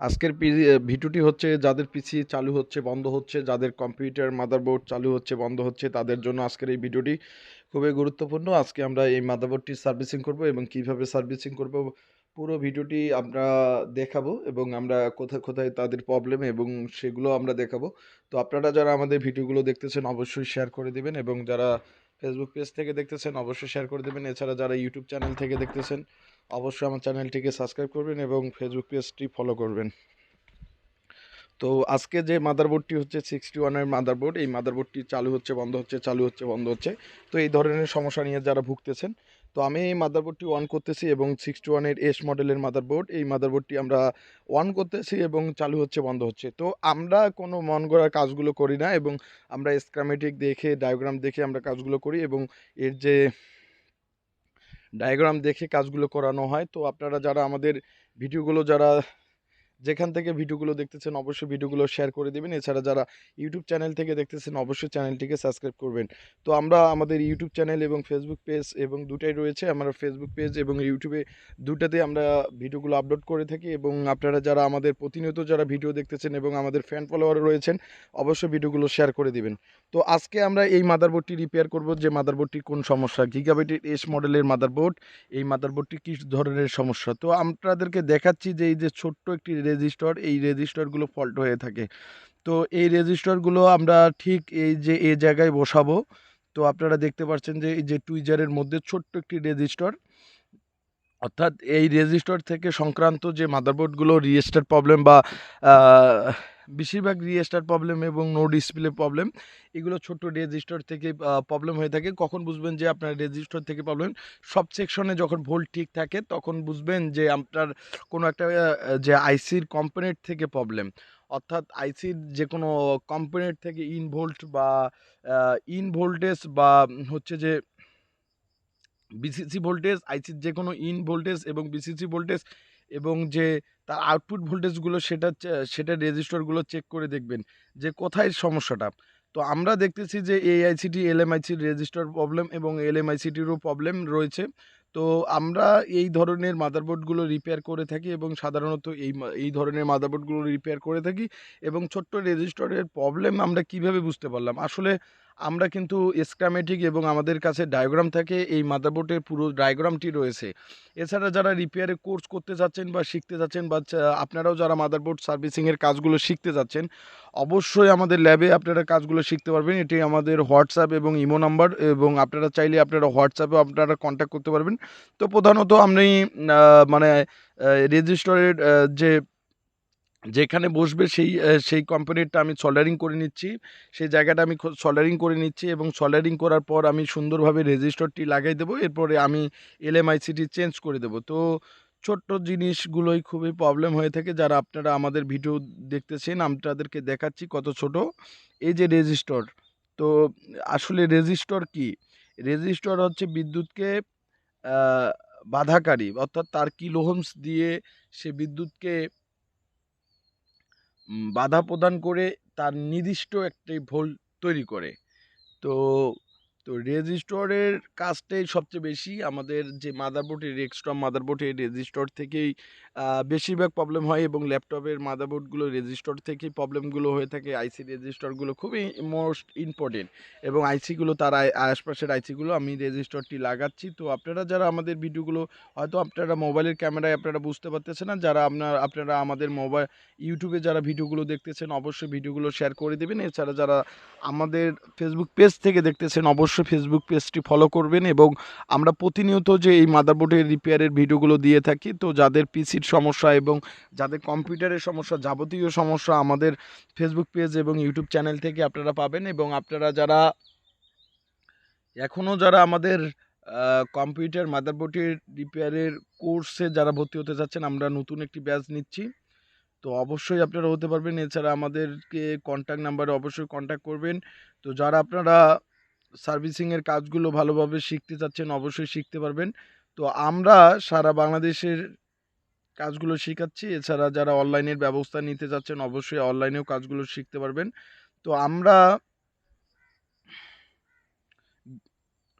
আজকের ভিডিওটি হচ্ছে যাদের পিসি চালু হচ্ছে বন্ধ হচ্ছে, যাদের কম্পিউটার, মাদারবোর্ড চালু হচ্ছে, বন্ধ হচ্ছে, তাদের জন্য আজকের এই ভিডিওটি খুবই গুরুত্বপূর্ণ। আজকে আমরা এই মাদারবোর্ডটি সার্ভিসিং করব এবং কীভাবে সার্ভিসিং করব পুরো ভিডিওটি আমরা দেখাবো এবং আমরা কোথায় কোথায় তাদের প্রবলেম এবং সেগুলো আমরা দেখাবো। তো আপনারা যারা আমাদের ভিডিওগুলো দেখতেছেন অবশ্যই শেয়ার করে দিবেন এবং যারা ফেসবুক পেজ থেকে দেখতেছেন অবশ্যই শেয়ার করে দেবেন। এছাড়া যারা ইউটিউব চ্যানেল থেকে দেখতেছেন অবশ্যই আমার চ্যানেলটিকে সাবস্ক্রাইব করবেন এবং ফেসবুক পেজটি ফলো করবেন। তো আজকে যে মাদারবোর্ডটি হচ্ছে সিক্সটি ওয়ানের মাদারবোর্ড এই মাদারবোর্ডটি চালু হচ্ছে, বন্ধ হচ্ছে, চালু হচ্ছে, বন্ধ হচ্ছে। তো এই ধরনের সমস্যা নিয়ে যারা ভুগতেছেন, তো আমি এই মাদারবোর্ডটি অন করতেছি এবং সিক্সটি ওয়ানের এস মডেলের মাদারবোর্ড এই মাদারবোর্ডটি আমরা অন করতেছি এবং চালু হচ্ছে, বন্ধ হচ্ছে। তো আমরা কোনো মন গড়া কাজগুলো করি না এবং আমরা স্ক্রামেটিক দেখে ডায়াগ্রাম দেখে আমরা কাজগুলো করি এবং এর যে ডায়াগ্রাম দেখে কাজগুলো করানো হয়। তো আপনারা যারা আমাদের ভিডিওগুলো যারা যেখান থেকে ভিডিওগুলো দেখতেছেন অবশ্যই ভিডিওগুলো শেয়ার করে দেবেন। এছাড়া যারা ইউটিউব চ্যানেল থেকে দেখতেছেন অবশ্যই চ্যানেলটিকে সাবস্ক্রাইব করবেন। তো আমরা আমাদের ইউটিউব চ্যানেল এবং ফেসবুক পেজ এবং দুটাই রয়েছে। আমরা ফেসবুক পেজ এবং ইউটিউবে দুটাতে আমরা ভিডিওগুলো আপলোড করে থাকি এবং আপনারা যারা আমাদের প্রতিনিয়ত যারা ভিডিও দেখতেছেন এবং আমাদের ফ্যান ফলোয়ার রয়েছেন, অবশ্যই ভিডিওগুলো শেয়ার করে দিবেন। তো আজকে আমরা এই মাদারবোর্ডটি রিপেয়ার করব যে মাদারবোর্ডটির কোন সমস্যা? গিগাবাইটের এস মডেলের মাদারবোর্ড এই মাদারবোর্ডটি কী ধরনের সমস্যা? তো আপনাদেরকে দেখাচ্ছি যে এই যে ছোট্ট একটি রেজিস্টার, এই রেজিস্টরগুলো ফল্ট হয়ে থাকে। তো এই রেজিস্টরগুলো আমরা ঠিক এই যে এ জায়গায় বসাবো। তো আপনারা দেখতে পাচ্ছেন যে, এই যে টুইজারের মধ্যে ছোট্ট একটি রেজিস্টর। অর্থাৎ এই রেজিস্টর থেকে সংক্রান্ত যে মাদারবোর্ডগুলো রিয়েস্টার প্রবলেম বা বেশিরভাগ রিস্টার প্রবলেম এবং নো ডিসপ্লে প্রবলেম এগুলো ছোট রেজিস্টার থেকে প্রবলেম হয়ে থাকে। কখন বুঝবেন যে আপনার রেজিস্টার থেকে প্রবলেম সব সেকশনে যখন ভোল্ট ঠিক থাকে, তখন বুঝবেন যে আপনার কোনো একটা যে আইসির কম্পোনেন্ট থেকে প্রবলেম অর্থাৎ আইসির যে কোনো কম্পোনেন্ট থেকে ইনভোল্ট বা ইন ভোল্টেজ বা, হচ্ছে যে বিসিসি ভোল্টেজ আইসির যে কোনো ইন ভোল্টেজ এবং বিসিসি ভোল্টেজ এবং যে তার আউটপুট ভোল্টেজগুলো সেটা সেটা রেজিস্টারগুলো চেক করে দেখবেন যে কোথায় সমস্যাটা। তো আমরা দেখতেছি যে এআইসিটি এলএমআইসির রেজিস্টার প্রবলেম এবং এলএমআইসিটিরও প্রবলেম রয়েছে। তো আমরা এই ধরনের মাদারবোর্ডগুলো রিপেয়ার করে থাকি এবং সাধারণত এই এই ধরনের মাদারবোর্ডগুলো রিপেয়ার করে থাকি এবং ছোট্ট রেজিস্টারের প্রবলেম আমরা কীভাবে বুঝতে পারলাম? আসলে আমরা কিন্তু স্ক্রামেটিক এবং আমাদের কাছে ডায়াগ্রাম থাকে, এই মাদারবোর্ডের পুরো ডায়াগ্রামটি রয়েছে। এছাড়া যারা রিপেয়ারে কোর্স করতে যাচ্ছেন বা শিখতে যাচ্ছেন বা আপনারাও যারা মাদারবোর্ড সার্ভিসিংয়ের কাজগুলো শিখতে যাচ্ছেন, অবশ্যই আমাদের ল্যাবে আপনারা কাজগুলো শিখতে পারবেন। এটি আমাদের হোয়াটসঅ্যাপ এবং ইমো নাম্বার এবং আপনারা চাইলে আপনারা হোয়াটসঅ্যাপে আপনারা কন্ট্যাক্ট করতে পারবেন। তো প্রধানত আমি মানে রেজিস্টারের যে যেখানে বসবে সেই সেই কোম্পানিরটা আমি সোল্ডারিং করে নিচ্ছি। সেই জায়গাটা আমি সোল্ডারিং করে নিচ্ছি এবং সোল্ডারিং করার পর আমি সুন্দরভাবে রেজিস্টারটি লাগাই দেবো। এরপরে আমি এলএমআইসিটি চেঞ্জ করে দেবো। তো ছোট্ট জিনিসগুলোই খুবই প্রবলেম হয়ে থাকে। যারা আপনারা আমাদের ভিডিও দেখতেছেন আপনাদেরকে দেখাচ্ছি কত ছোট। এই যে রেজিস্টার তো আসলে রেজিস্টার কি? রেজিস্টার হচ্ছে বিদ্যুৎকে বাধাকারী অর্থাৎ তার কিলোহমস দিয়ে সে বিদ্যুৎকে বাধা প্রদান করে তার নির্দিষ্ট একটি ভোল তৈরি করে। তো তো রেজিস্টরের কাজটাই সবচেয়ে বেশি। আমাদের যে মাদারবোর্ডের এক্সট্রা মাদারবোর্ডের রেজিস্টর থেকেই বেশিরভাগ প্রবলেম হয় এবং ল্যাপটপের মাদারবোর্ডগুলো রেজিস্টর থেকেই প্রবলেমগুলো হয়ে থাকে। আইসি রেজিস্টরগুলো খুবই মোস্ট ইম্পর্টেন্ট এবং আইসিগুলো তার আশপাশের আইসিগুলো আমি রেজিস্টরটি লাগাচ্ছি। তো আপনারা যারা আমাদের ভিডিওগুলো, হয়তো আপনারা মোবাইলের ক্যামেরায় আপনারা বুঝতে পারতেছেন না, যারা আপনার, আপনারা আমাদের মোবাইল ইউটিউবে যারা ভিডিওগুলো দেখতেছেন, অবশ্যই ভিডিওগুলো শেয়ার করে দেবেন। এছাড়া যারা আমাদের ফেসবুক পেজ থেকে দেখতেছেন, অবশ্যই ফেসবুক পেজটি ফলো করবেন এবং আমরা প্রতিনিয়ত যে এই মাদারবোর্ডের রিপেয়ারের ভিডিওগুলো দিয়ে থাকি, তো যাদের পিসির সমস্যা এবং যাদের কম্পিউটারের সমস্যা, যাবতীয় সমস্যা আমাদের ফেসবুক পেজ এবং ইউটিউব চ্যানেল থেকে আপনারা পাবেন এবং আপনারা যারা এখনও যারা আমাদের কম্পিউটার মাদারবোর্ডের রিপেয়ারের কোর্সে যারা ভর্তি হতে চাচ্ছেন আমরা নতুন একটি ব্যাচ নিচ্ছি। তো অবশ্যই আপনারা হতে পারবেন। এছাড়া আমাদেরকে কন্ট্যাক্ট নাম্বারে অবশ্যই কন্ট্যাক্ট করবেন। তো যারা আপনারা সার্ভিসিংয়ের কাজগুলো ভালোভাবে শিখতে চাচ্ছেন, অবশ্যই শিখতে পারবেন। তো আমরা সারা বাংলাদেশের কাজগুলো শেখাচ্ছি। এছাড়া যারা অনলাইনের ব্যবস্থা নিতে যাচ্ছেন অবশ্যই অনলাইনেও কাজগুলো শিখতে পারবেন। তো আমরা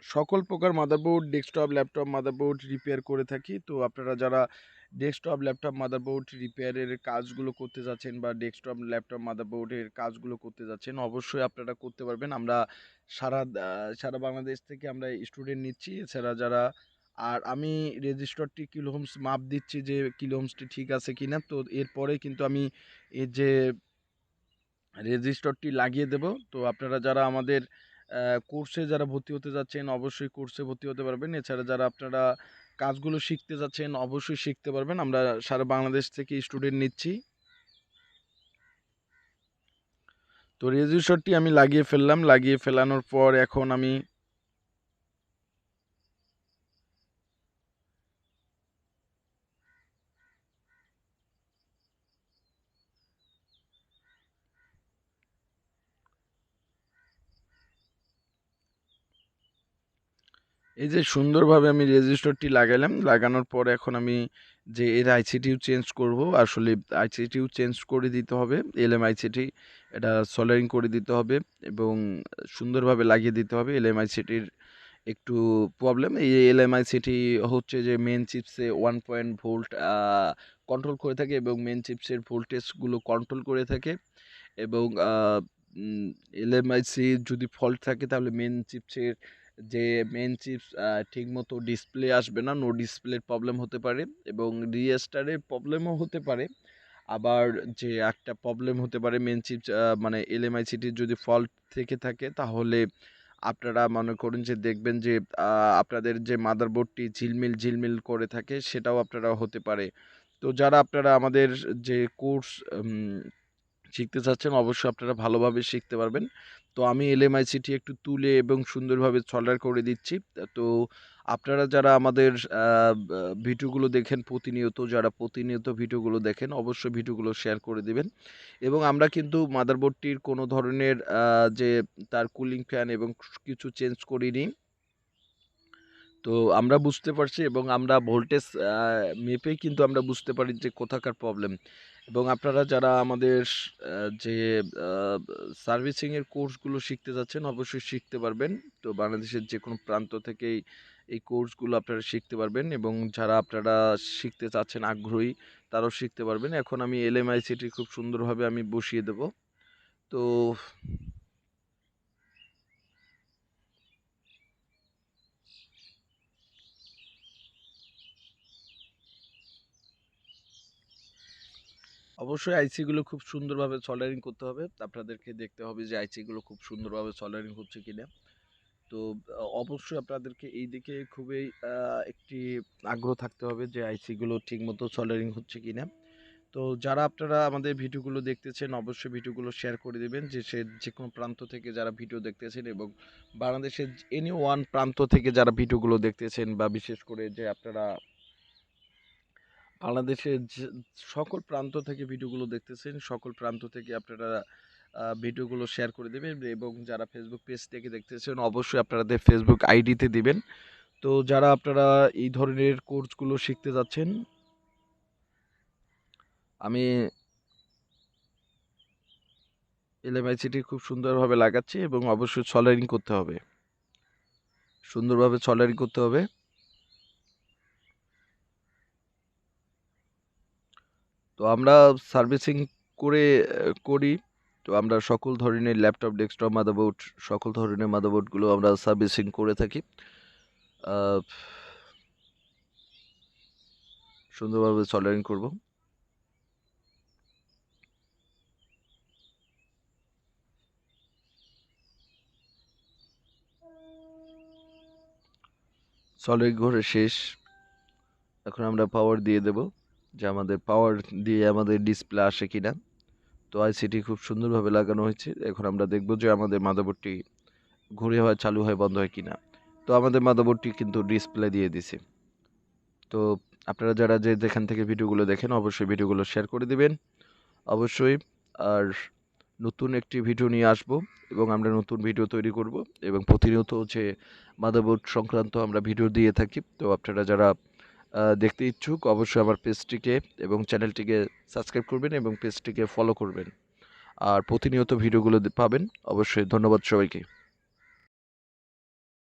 সকল প্রকার motherboard desktop laptop motherboard repair করে থাকি। তো আপনারা যারা ডেস্কটপ ল্যাপটপ মাদারবোর্ড রিপেয়ারের কাজগুলো করতে যাচ্ছেন বা ডেস্কটপ ল্যাপটপ মাদারবোর্ডের কাজগুলো করতে যাচ্ছেন, অবশ্যই আপনারা করতে পারবেন। আমরা সারা সারা বাংলাদেশ থেকে আমরা স্টুডেন্ট নিচ্ছি। এছাড়া যারা, আর আমি রেজিস্টারটি কিলোহোমস মাপ দিচ্ছি যে কিলোহোমসটি ঠিক আছে কিনা। তো এরপরে কিন্তু আমি এই যে রেজিস্টারটি লাগিয়ে দেব। তো আপনারা যারা আমাদের কোর্সে যারা ভর্তি হতে যাচ্ছেন, অবশ্যই কোর্সে ভর্তি হতে পারবেন। এছাড়া যারা আপনারা কাজগুলো শিখতে যাচ্ছেন, অবশ্যই শিখতে পারবেন। আমরা সারা বাংলাদেশ থেকে স্টুডেন্ট নিচ্ছি। তো রেজিস্টারটি আমি লাগিয়ে ফেললাম। লাগিয়ে ফেলানোর পর এখন আমি এই যে সুন্দরভাবে আমি রেজিস্টারটি লাগালাম, লাগানোর পর এখন আমি যে এর আইসিটিও চেঞ্জ করব, আসলে আইসিটিও চেঞ্জ করে দিতে হবে, এলএম আইসিটি এটা সলারিং করে দিতে হবে এবং সুন্দরভাবে লাগিয়ে দিতে হবে, এলএম আইসিটির একটু প্রবলেম, এই এলএম আইসিটি হচ্ছে যে মেন চিপসে ওয়ান পয়েন্ট ভোল্ট কন্ট্রোল করে থাকে এবং মেন চিপসের ভোল্টেজগুলো কন্ট্রোল করে থাকে এবং এলএমআইসি যদি ফল্ট থাকে তাহলে মেন চিপসের যে মেন চিপস ঠিকমতো ডিসপ্লে আসবে না নো ডিসপ্লের প্রবলেম হতে পারে এবং রিয়েস্টারের প্রবলেমও হতে পারে। আবার যে একটা প্রবলেম হতে পারে মেন চিপস মানে এলএমআইসিটির যদি ফল্ট থেকে থাকে, তাহলে আপনারা মনে করুন যে দেখবেন যে আপনাদের যে মাদারবোর্ডটি ঝিলমিল ঝিলমিল করে থাকে, সেটাও আপনারা হতে পারে। তো যারা আপনারা আমাদের যে কোর্স শিখতে চাচ্ছেন, অবশ্যই আপনারা ভালোভাবে শিখতে পারবেন। তো আমি এলএমআইসিটি একটু তুলে এবং সুন্দরভাবে সল্ডার করে দিচ্ছি। তো আপনারা যারা আমাদের ভিডিওগুলো দেখেন প্রতিনিয়ত, যারা প্রতিনিয়ত ভিডিওগুলো দেখেন, অবশ্যই ভিডিওগুলো শেয়ার করে দিবেন। এবং আমরা কিন্তু মাদারবোর্ডটির কোনো ধরনের যে তার কুলিং ফ্যান এবং কিছু চেঞ্জ করিনি। তো আমরা বুঝতে পারছি এবং আমরা ভোল্টেজ মেপেই কিন্তু আমরা বুঝতে পারি যে কোথাকার প্রবলেম এবং আপনারা যারা আমাদের যে সার্ভিসিংয়ের কোর্সগুলো শিখতে যাচ্ছেন, অবশ্যই শিখতে পারবেন। তো বাংলাদেশের যে কোনো প্রান্ত থেকেই এই কোর্সগুলো আপনারা শিখতে পারবেন এবং যারা আপনারা শিখতে চাচ্ছেন, আগ্রহী, তারাও শিখতে পারবেন। এখন আমি এল এলএমআইসিটি খুব সুন্দরভাবে আমি বসিয়ে দেব। তো অবশ্যই আইসিগুলো খুব সুন্দরভাবে সল্ডারিং করতে হবে। আপনাদেরকে দেখতে হবে যে আইসিগুলো খুব সুন্দরভাবে সল্ডারিং হচ্ছে কিনা। তো অবশ্যই আপনাদেরকে এই দিকে খুবই একটি আগ্রহ থাকতে হবে যে আইসিগুলো ঠিকমতো সল্ডারিং হচ্ছে কিনা। তো, যারা আপনারা আমাদের ভিডিওগুলো দেখতেছেন, অবশ্যই ভিডিওগুলো শেয়ার করে দেবেন যে সে যে কোনো প্রান্ত থেকে যারা ভিডিও দেখতেছেন এবং বাংলাদেশের এনি ওয়ান প্রান্ত থেকে যারা ভিডিওগুলো দেখতেছেন বা বিশেষ করে যে আপনারা বাংলাদেশের সকল প্রান্ত থেকে ভিডিওগুলো দেখতেছেন, সকল প্রান্ত থেকে আপনারা ভিডিওগুলো শেয়ার করে দেবেন এবং যারা ফেসবুক পেজ থেকে দেখতেছেন অবশ্যই আপনাদের ফেসবুক আইডিতে দিবেন। তো যারা আপনারা এই ধরনের কোর্সগুলো শিখতে যাচ্ছেন, আমি এলএমআইসিটি খুব সুন্দরভাবে লাগাচ্ছি এবং অবশ্যই সলারিং করতে হবে। সুন্দরভাবে সলারিং করতে হবে। তো আমরা সার্ভিসিং করে করি। তো আমরা সকল ধরনের ল্যাপটপ, ডেস্কটপ, মাদারবোর্ড, সকল ধরনের মাদারবোর্ডগুলো আমরা সার্ভিসিং করে থাকি। সুন্দরভাবে সল্ডারিং করব। সলিড ঘরে শেষ। এখন আমরা পাওয়ার দিয়ে দেব। যে আমাদের পাওয়ার দিয়ে আমাদের ডিসপ্লে আসে কিনা। তো আইসিটি খুব সুন্দরভাবে লাগানো হয়েছে। এখন আমরা দেখব যে আমাদের মাদারবোর্ডটি ঘুরে হয়, চালু হয়, বন্ধ হয় কিনা। তো আমাদের মাদারবোর্ডটি কিন্তু ডিসপ্লে দিয়ে দিছে। তো আপনারা যারা যে যেখান থেকে ভিডিওগুলো দেখেন, অবশ্যই ভিডিওগুলো শেয়ার করে দেবেন। অবশ্যই আর নতুন একটি ভিডিও নিয়ে আসব এবং আমরা নতুন ভিডিও তৈরি করব এবং প্রতিনিয়ত হচ্ছে মাদারবোর্ড সংক্রান্ত আমরা ভিডিও দিয়ে থাকি, তো আপনারা যারা দেখতে ইচ্ছুক, অবশ্যই আমার পেজটিকে এবং চ্যানেলটিকে সাবস্ক্রাইব করবেন এবং পেজটিকে ফলো করবেন। আর প্রতিনিয়ত ভিডিওগুলো পাবেন। অবশ্যই ধন্যবাদ সবাইকে।